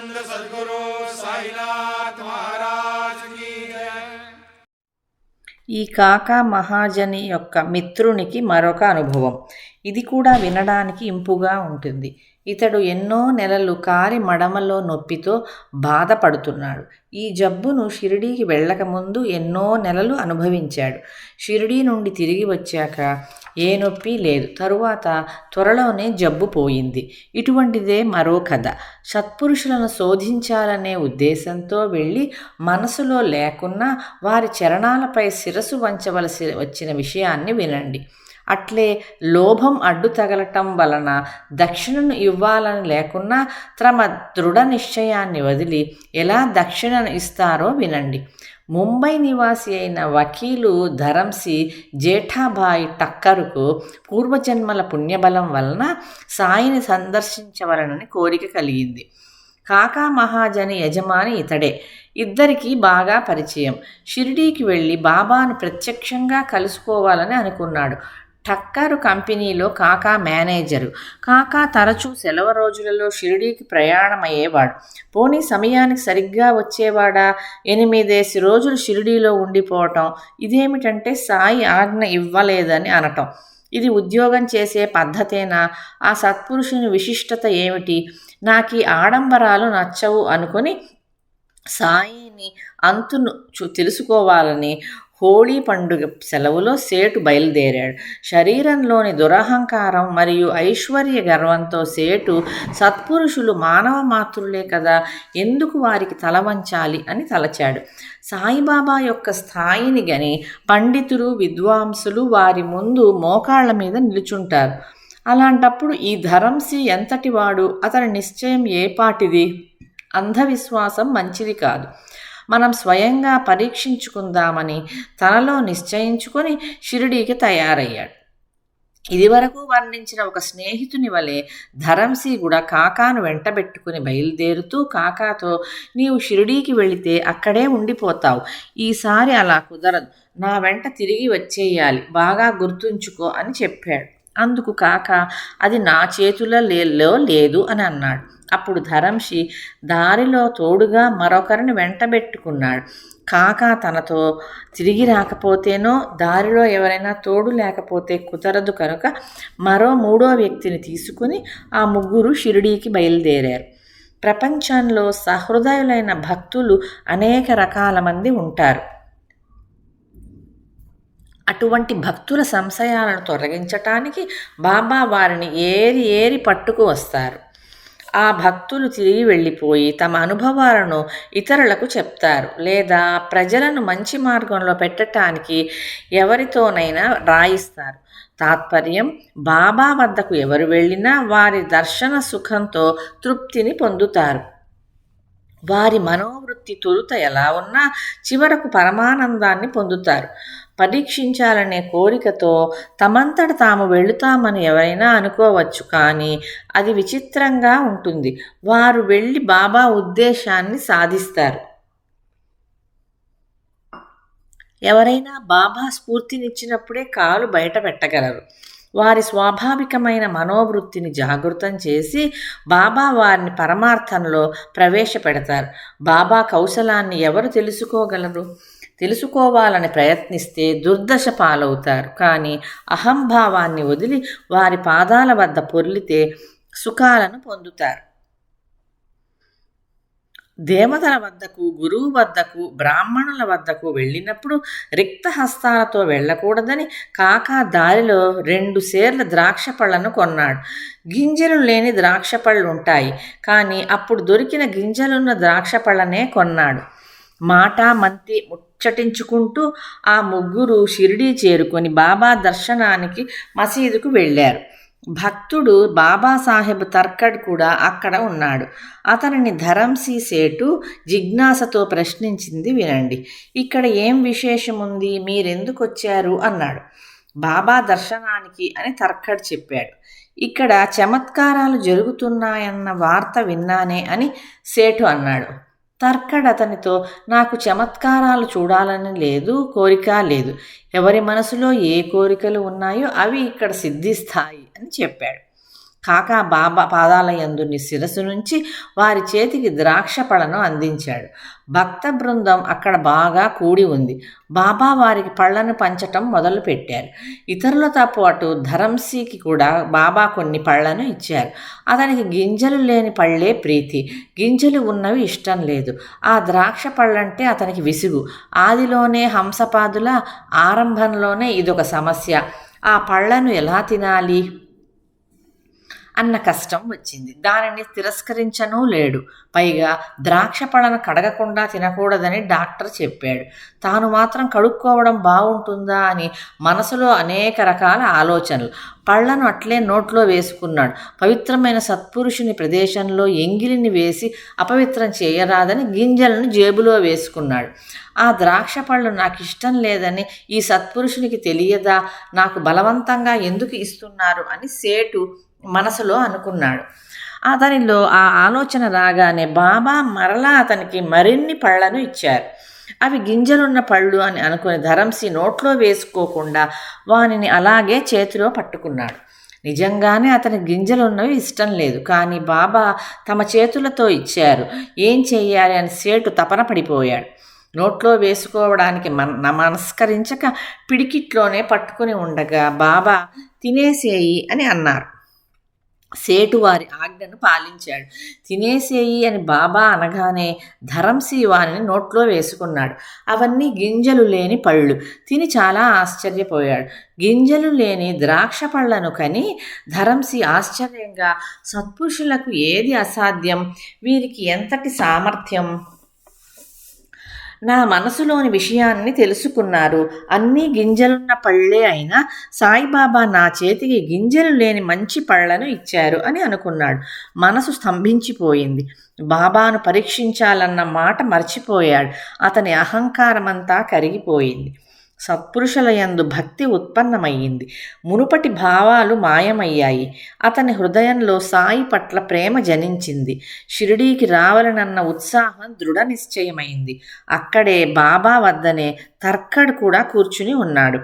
सच्चिदानंद सदगुरु साईनाथ महाराज की जय ఈ కాకా మహాజని యొక్క మిత్రునికి మరొక అనుభవం ఇది కూడా వినడానికి ఇంపుగా ఉంటుంది. ఇతడు ఎన్నో నెలలు కారి మడమలో నొప్పితో బాధపడుతున్నాడు. ఈ జబ్బును షిరిడీకి వెళ్ళకముందు ఎన్నో నెలలు అనుభవించాడు. షిరిడీ నుండి తిరిగి వచ్చాక ఏ నొప్పి లేదు. తరువాత త్వరలోనే జబ్బు పోయింది. ఇటువంటిదే మరో కథ. సత్పురుషులను శోధించాలనే ఉద్దేశంతో వెళ్ళి మనసులో లేకున్నా వారి చరణాలపై శిరసు వంచవలసి వచ్చిన విషయాన్ని వినండి. అట్లే లోభం అడ్డు తగలటం వలన దక్షిణను ఇవ్వాలని లేకున్నా తమ దృఢ నిశ్చయాన్ని వదిలి ఎలా దక్షిణను ఇస్తారో వినండి. ముంబై నివాసి అయిన వకీలు ధరంసి జేఠాభాయ్ టక్కరుకు పూర్వజన్మల పుణ్యబలం వలన సాయిని సందర్శించవలనని కోరిక కలిగింది. కాకా మహాజని యజమాని ఇతడే. ఇద్దరికీ బాగా పరిచయం. షిరిడీకి వెళ్ళి బాబాను ప్రత్యక్షంగా కలుసుకోవాలని అనుకున్నాడు. టక్కరు కంపెనీలో కాకా మేనేజరు. కాకా తరచూ సెలవు రోజులలో షిరిడీకి ప్రయాణమయ్యేవాడు. పోనీ సమయానికి సరిగ్గా వచ్చేవాడా? ఎనిమిదేసి రోజులు షిరిడీలో ఉండిపోవటం ఇదేమిటంటే సాయి ఆజ్ఞ ఇవ్వలేదని అనటం. ఇది ఉద్యోగం చేసే పద్ధతేనా? ఆ సత్పురుషుని విశిష్టత ఏమిటి? నాకు ఈ ఆడంబరాలు నచ్చవు అనుకొని సాయిని అంతును చూ తెలుసుకోవాలని హోళీ పండుగ సెలవులో సేటు బయలుదేరాడు. శరీరంలోని దురహంకారం మరియు ఐశ్వర్య గర్వంతో సేటు సత్పురుషులు మానవ మాతృలే కదా ఎందుకు వారికి తల వంచాలి అని తలచాడు. సాయిబాబా యొక్క స్థాయిని గని పండితులు విద్వాంసులు వారి ముందు మోకాళ్ళ మీద నిలుచుంటారు. అలాంటప్పుడు ఈ ధరంసి ఎంతటివాడు? అతని నిశ్చయం ఏపాటిది అంధవిశ్వాసం మంచిది కాదు. మనం స్వయంగా పరీక్షించుకుందామని తనలో నిశ్చయించుకొని షిరిడీకి తయారయ్యాడు. ఇదివరకు వర్ణించిన ఒక స్నేహితుని వలె ధరంసి కూడా కాకాను వెంటబెట్టుకుని బయలుదేరుతూ కాకాతో నీవు షిరిడీకి వెళితే అక్కడే ఉండిపోతావు. ఈసారి అలా కుదరదు. నా వెంట తిరిగి వచ్చేయాలి. బాగా గుర్తుంచుకో అని చెప్పాడు. అందుకు కాక అది నా చేతులలో లేదు అని అన్నాడు. అప్పుడు ధరంషి దారిలో తోడుగా మరొకరిని వెంటబెట్టుకున్నాడు. కాక తనతో తిరిగి రాకపోతేనో దారిలో ఎవరైనా తోడు లేకపోతే కుదరదు కనుక మరో మూడో వ్యక్తిని తీసుకుని ఆ ముగ్గురు షిరిడీకి బయలుదేరారు. ప్రపంచంలో సహృదయులైన భక్తులు అనేక రకాల మంది ఉంటారు. అటువంటి భక్తుల సంశయాలను తొలగించటానికి బాబా వారిని ఏరి ఏరి పట్టుకు వస్తారు. ఆ భక్తులు తిరిగి వెళ్ళిపోయి తమ అనుభవాలను ఇతరులకు చెప్తారు. లేదా ప్రజలను మంచి మార్గంలో పెట్టడానికి ఎవరితోనైనా రాయిస్తారు. తాత్పర్యం బాబా వద్దకు ఎవరు వెళ్ళినా వారి దర్శన సుఖంతో తృప్తిని పొందుతారు. వారి మనోవృత్తి తొలుత ఎలా ఉన్నా చివరకు పరమానందాన్ని పొందుతారు. పరీక్షించాలనే కోరికతో తమంతట తాము వెళుతామని ఎవరైనా అనుకోవచ్చు కానీ అది విచిత్రంగా ఉంటుంది. వారు వెళ్ళి బాబా ఉద్దేశాన్ని సాధిస్తారు. ఎవరైనా బాబా స్ఫూర్తినిచ్చినప్పుడే కాలు బయట పెట్టగలరు. వారి స్వాభావికమైన మనోవృత్తిని జాగృతం చేసి బాబా వారిని పరమార్థంలో ప్రవేశపెడతారు. బాబా కౌశలాన్ని ఎవరు తెలుసుకోగలరు? తెలుసుకోవాలని ప్రయత్నిస్తే దుర్దశ పాలవుతారు. కానీ అహంభావాన్ని వదిలి వారి పాదాల వద్ద పొర్లితే సుఖాలను పొందుతారు. దేవతల వద్దకు గురువు వద్దకు బ్రాహ్మణుల వద్దకు వెళ్ళినప్పుడు రిక్త హస్తాలతో వెళ్ళకూడదని కాకా దారిలో రెండు సేర్ల ద్రాక్ష పళ్ళను కొన్నాడు. గింజలు లేని ద్రాక్ష పళ్ళు ఉంటాయి. కానీ అప్పుడు దొరికిన గింజలున్న ద్రాక్ష పళ్ళనే కొన్నాడు. మాట మంతి ముచ్చటించుకుంటూ ఆ ముగ్గురు షిరిడీ చేరుకొని బాబా దర్శనానికి మసీదుకు వెళ్ళారు. భక్తుడు బాబాసాహెబ్ తర్కడ్ కూడా అక్కడ ఉన్నాడు. అతనిని ధరంసీ సేటు జిజ్ఞాసతో ప్రశ్నించింది వినండి ఇక్కడ ఏం విశేషముంది? మీరెందుకు వచ్చారు అన్నాడు. బాబా దర్శనానికి అని తర్కడ్ చెప్పాడు. ఇక్కడ చమత్కారాలు జరుగుతున్నాయన్న వార్త విన్నానే అని సేటు అన్నాడు. తర్కడ్ అతనితో నాకు చమత్కారాలు చూడాలని లేదు కోరిక లేదు. ఎవరి మనసులో ఏ కోరికలు ఉన్నాయో అవి ఇక్కడ సిద్ధిస్తాయి అని చెప్పాడు. కాకా బాబా పాదాలయందుని శిరస్సు నుంచి వారి చేతికి ద్రాక్ష పళ్ళను అందించాడు. భక్త బృందం అక్కడ బాగా కూడి ఉంది. బాబా వారికి పళ్ళను పంచటం మొదలుపెట్టారు. ఇతరులతో పాటు ధరంసీకి కూడా బాబా కొన్ని పళ్ళను ఇచ్చారు. అతనికి గింజలు లేని పళ్ళే ప్రీతి. గింజలు ఉన్నవి ఇష్టం లేదు. ఆ ద్రాక్ష పళ్ళంటే అతనికి విసుగు. ఆదిలోనే హంసపాదుల ఆరంభంలోనే ఇదొక సమస్య. ఆ పళ్ళను ఎలా తినాలి? అన్న కష్టం వచ్చింది. దానిని తిరస్కరించనూ లేడు. పైగా ద్రాక్ష పళ్ళను కడగకుండా తినకూడదని డాక్టర్ చెప్పాడు. తాను మాత్రం కడుక్కోవడం బాగుంటుందా అని మనసులో అనేక రకాల ఆలోచనలు. పళ్ళను అట్లే నోట్లో వేసుకున్నాడు. పవిత్రమైన సత్పురుషుని ప్రదేశంలో ఎంగిలిని వేసి అపవిత్రం చేయరాదని గింజలను జేబులో వేసుకున్నాడు. ఆ ద్రాక్ష పళ్ళు నాకు ఇష్టం లేదని ఈ సత్పురుషునికి తెలియదా? నాకు బలవంతంగా ఎందుకు ఇస్తున్నారు? అని సేటు మనసులో అనుకున్నాడు. అతనిలో ఆ ఆలోచన రాగానే బాబా మరలా అతనికి మరిన్ని పళ్ళను ఇచ్చారు. అవి గింజలున్న పళ్ళు అని అనుకుని ధరంసి నోట్లో వేసుకోకుండా వానిని అలాగే చేతిలో పట్టుకున్నాడు. నిజంగానే అతని గింజలున్నవి ఇష్టం లేదు. కానీ బాబా తమ చేతులతో ఇచ్చారు. ఏం చెయ్యాలి అని సేటు తపన పడిపోయాడు. నోట్లో వేసుకోవడానికి మన నమస్కరించక పిడికిట్లోనే పట్టుకుని ఉండగా బాబా తినేసేయి అని అన్నారు. సేటు వారి ఆజ్ఞను పాలించాడు. తినేసేయి అని బాబా అనగానే ధరంసి వారిని నోట్లో వేసుకున్నాడు. అవన్నీ గింజలు లేని పళ్ళు. తిని చాలా ఆశ్చర్యపోయాడు. గింజలు లేని ద్రాక్ష పళ్ళను కని ధరంసి ఆశ్చర్యంగా సత్పురుషులకు ఏది అసాధ్యం? వీరికి ఎంతటి సామర్థ్యం? నా మనసులోని విషయాన్ని తెలుసుకున్నారు. అన్నీ గింజలున్న పళ్ళే అయినా సాయిబాబా నా చేతికి గింజలు లేని మంచి పళ్ళను ఇచ్చారు అని అనుకున్నాడు. మనసు స్తంభించిపోయింది. బాబాను పరీక్షించాలన్న మాట మర్చిపోయాడు. అతని అహంకారమంతా కరిగిపోయింది. సత్పురుషులయందు భక్తి ఉత్పన్నమయ్యింది. మునుపటి భావాలు మాయమయ్యాయి. అతని హృదయంలో సాయి పట్ల ప్రేమ జనించింది. షిరిడీకి రావాలనన్న ఉత్సాహం దృఢ నిశ్చయమైంది. అక్కడే బాబా వద్దనే తర్కడ్ కూడా కూర్చుని ఉన్నాడు.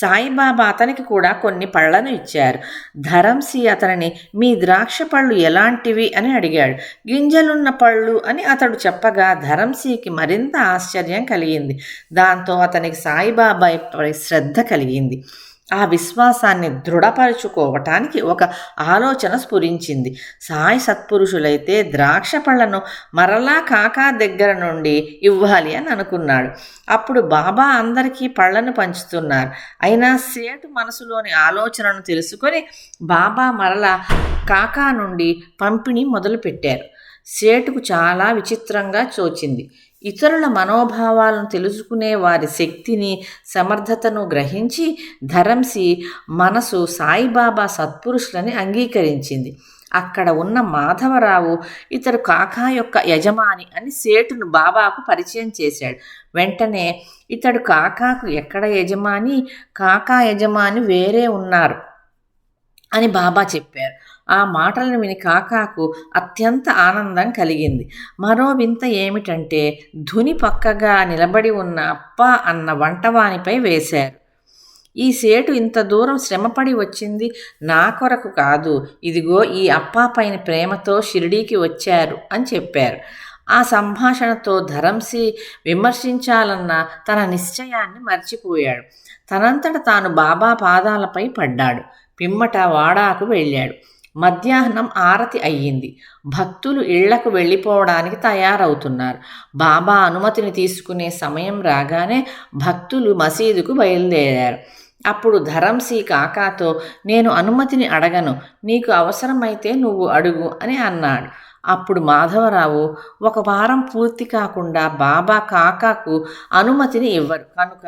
సాయిబాబా అతనికి కూడా కొన్ని పళ్ళను ఇచ్చారు. ధరంసి అతనిని మీ ద్రాక్ష పళ్ళు ఎలాంటివి? అని అడిగాడు. గింజలున్న పళ్ళు అని అతడు చెప్పగా ధరంసికి మరింత ఆశ్చర్యం కలిగింది. దాంతో అతనికి సాయిబాబాపై శ్రద్ధ కలిగింది. ఆ విశ్వాసాన్ని దృఢపరుచుకోవటానికి ఒక ఆలోచన స్ఫురించింది. సాయి సత్పురుషులైతే ద్రాక్ష పళ్ళను మరలా కాకా దగ్గర నుండి ఇవ్వాలి అని అనుకున్నాడు. అప్పుడు బాబా అందరికీ పళ్ళను పంచుతున్నారు. అయినా సేటు మనసులోని ఆలోచనను తెలుసుకొని బాబా మరలా కాకా నుండి పంపిణీ మొదలుపెట్టారు. సేటుకు చాలా విచిత్రంగా చోచింది. ఇతరుల మనోభావాలను తెలుసుకునే వారి శక్తిని సమర్థతను గ్రహించి ధరంసి మనసు సాయిబాబా సత్పురుషులని అంగీకరించింది. అక్కడ ఉన్న మాధవరావు ఇతడు కాకా యొక్క యజమాని అని సేటును బాబాకు పరిచయం చేశాడు. వెంటనే ఇతడు కాకాకు ఎక్కడ యజమాని? కాకా యజమాని వేరే ఉన్నారు అని బాబా చెప్పారు. ఆ మాటలను విని కాకాకు అత్యంత ఆనందం కలిగింది. మరో వింత ఏమిటంటే ధుని పక్కగా నిలబడి ఉన్న అప్ప అన్న వంటవానిపై వేశారు. ఈ సేటు ఇంత దూరం శ్రమపడి వచ్చింది? నా కొరకు కాదు. ఇదిగో ఈ అప్పా పైన ప్రేమతో షిరిడీకి వచ్చారు అని చెప్పారు. ఆ సంభాషణతో ధరంసి విమర్శించాలన్న తన నిశ్చయాన్ని మర్చిపోయాడు. తనంతట తాను బాబా పాదాలపై పడ్డాడు. పిమ్మట వాడాకు వెళ్ళాడు. మధ్యాహ్నం ఆరతి అయ్యింది. భక్తులు ఇళ్ళకు వెళ్ళిపోవడానికి తయారవుతున్నారు. బాబా అనుమతిని తీసుకునే సమయం రాగానే భక్తులు మసీదుకు బయలుదేరారు. అప్పుడు ధరంసి కాకాతో నేను అనుమతిని అడగను. నీకు అవసరమైతే నువ్వు అడుగు అని అన్నాడు. అప్పుడు మాధవరావు ఒక వారం పూర్తి కాకుండా బాబా కాకాకు అనుమతిని ఇవ్వరు. కనుక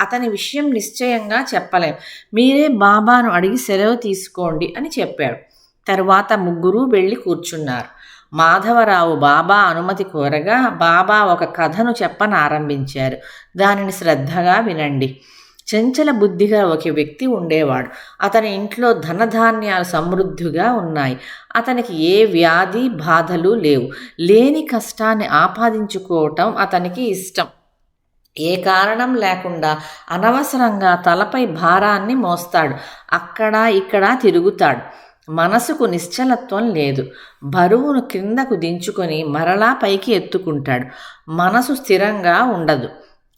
అతని విషయం నిశ్చయంగా చెప్పలేం. మీరే బాబాను అడిగి సెలవు తీసుకోండి అని చెప్పాడు. తరువాత ముగ్గురు వెళ్ళి కూర్చున్నారు. మాధవరావు బాబా అనుమతి కోరగా బాబా ఒక కథను చెప్పనారంభించారు. దానిని శ్రద్ధగా వినండి. చంచల బుద్ధిగా ఒక వ్యక్తి ఉండేవాడు. అతని ఇంట్లో ధనధాన్యాలు సమృద్ధిగా ఉన్నాయి. అతనికి ఏ వ్యాధి బాధలు లేవు. లేని కష్టాన్ని ఆపాదించుకోవటం అతనికి ఇష్టం. ఏ కారణం లేకుండా అనవసరంగా తలపై భారాన్ని మోస్తాడు. అక్కడ ఇక్కడ తిరుగుతాడు. మనసుకు నిశ్చలత్వం లేదు. బరువును క్రిందకు దించుకొని మరలా పైకి ఎత్తుకుంటాడు. మనసు స్థిరంగా ఉండదు.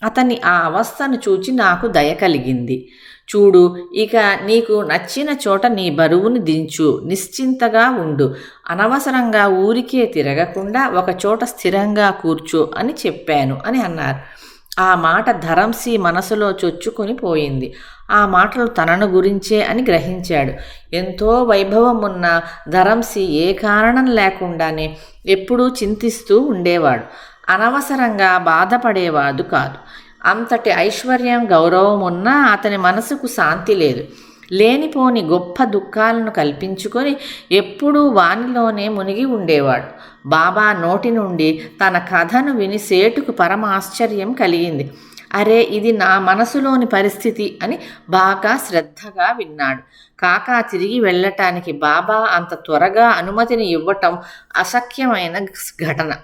అతని ఆ అవస్థను చూచి నాకు దయ కలిగింది. చూడు ఇక నీకు నచ్చిన చోట నీ బరువుని దించు. నిశ్చింతగా ఉండు. అనవసరంగా ఊరికే తిరగకుండా ఒక చోట స్థిరంగా కూర్చో అని చెప్పాను అని అన్నారు. ఆ మాట ధరంసి మనసులో చొచ్చుకొని పోయింది. ఆ మాటలు తనను గురించే అని గ్రహించాడు. ఎంతో వైభవం ఉన్న ధరంసి ఏ కారణం లేకుండానే ఎప్పుడూ చింతిస్తూ ఉండేవాడు. అనవసరంగా బాధపడేవాడు కాదు. అంతటి ఐశ్వర్యం గౌరవం ఉన్నా అతని మనసుకు శాంతి లేదు. లేనిపోని గొప్ప దుఃఖాలను కల్పించుకొని ఎప్పుడూ వానిలోనే మునిగి ఉండేవాడు. బాబా నోటి నుండి తన కథను విని సేటుకు పరమ ఆశ్చర్యం కలిగింది. అరే ఇది నా మనసులోని పరిస్థితి అని బాగా శ్రద్ధగా విన్నాడు. కాకా తిరిగి వెళ్ళటానికి బాబా అంత త్వరగా అనుమతిని ఇవ్వటం అసఖ్యమైన ఘటన.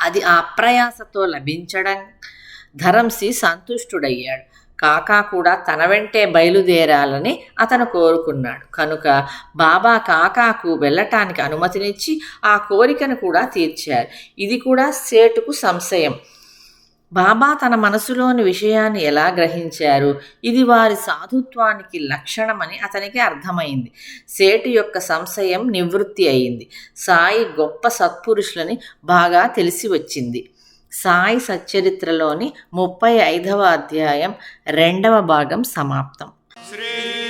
అది ఆ ప్రయాసతో లభించడం. ధరంసి సంతుష్టుడయ్యాడు. కాకా కూడా తన వెంటే బయలుదేరాలని అతను కోరుకున్నాడు. కనుక బాబా కాకాకు వెళ్ళటానికి అనుమతినిచ్చి ఆ కోరికను కూడా తీర్చారు. ఇది కూడా సేటుకు సంశయం. బాబా తన మనసులోని విషయాన్ని ఎలా గ్రహించారు? ఇది వారి సాధుత్వానికి లక్షణమని అతనికి అర్థమైంది. సేటు యొక్క సంశయం నివృత్తి అయింది. సాయి గొప్ప సత్పురుషులని బాగా తెలిసి వచ్చింది. సాయి సచ్చరిత్రలోని ముప్పై ఐదవ అధ్యాయం రెండవ భాగం సమాప్తం. శ్రీ